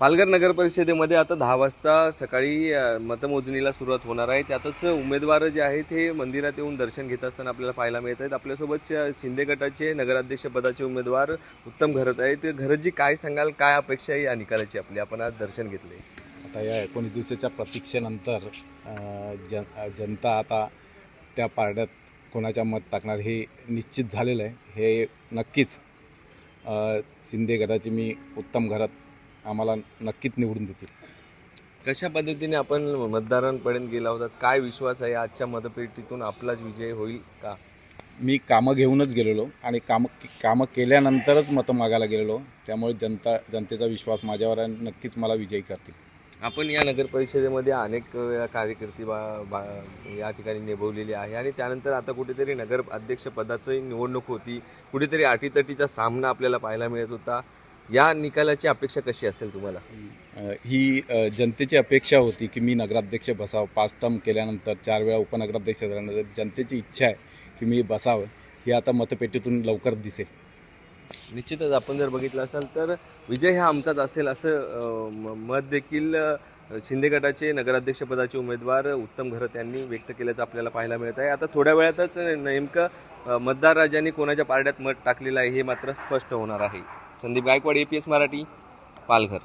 पालघर नगर परिषदेमध्ये आता दहा वाजता सकाळी मतमोजणीला सुरुवात होणार आहे. त्यातच उमेदवार जे आहेत हे मंदिरात येऊन दर्शन घेत असताना आपल्याला पाहायला मिळत आहेत. आपल्यासोबत शिंदे गटाचे नगराध्यक्ष पदाचे उमेदवार उत्तम घरत आहेत. घरतजी काय सांगाल? काय अपेक्षा आहे या निकालाची आपली? आपण आज दर्शन घेतले. आता या एकोणीस दिवसाच्या प्रतीक्षेनंतर जन जनता आता त्या पारड्यात कोणाच्या मत टाकणार हे निश्चित झालेलं आहे. हे नक्कीच शिंदे गटाचे मी उत्तम घरात आम्हाला नक्कीच निवडून देतील. कशा पद्धतीने आपण मतदारांपर्यंत गेला होता काय विश्वास आहे? आजच्या मतपेटीतून आपलाच विजय होईल का? मी कामं घेऊनच गेलेलो आणि कामं कामं केल्यानंतरच मतं मागायला गेलेलो. त्यामुळे जनता जनतेचा विश्वास माझ्यावर आहे. नक्कीच मला विजयी करतील. आपण या नगर परिषदेमध्ये अनेक वेळा कार्यकर्ती बा, बा या ठिकाणी निभवलेली आहे आणि त्यानंतर आता कुठेतरी नगर अध्यक्ष पदाची निवडणूक होती. कुठेतरी अटीतटीचा सामना आपल्याला पाहायला मिळत होता. या निकालाची अपेक्षा कशी असेल तुम्हाला? ही जनतेची अपेक्षा होती की मी नगराध्यक्ष बसावं. पाच टर्म केल्यानंतर चार वेळा उपनगराध्यक्ष झाल्यानंतर जनतेची इच्छा आहे की मी बसावं. ही आता मतपेटीतून लवकर दिसेल. निश्चितच आपण जर बघितलं असाल तर विजय हा आमचाच असेल असं मत देखील शिंदे गटाचे नगराध्यक्षपदाचे उमेदवार उत्तम घरत यांनी व्यक्त केल्याचं आपल्याला पाहायला मिळत आहे. आता थोड्या वेळातच नेमकं मतदार राजांनी कोणाच्या पारड्यात मत टाकलेलं आहे हे मात्र स्पष्ट होणार आहे. संदीप गायकवाड एपीएस मराठी पालघर.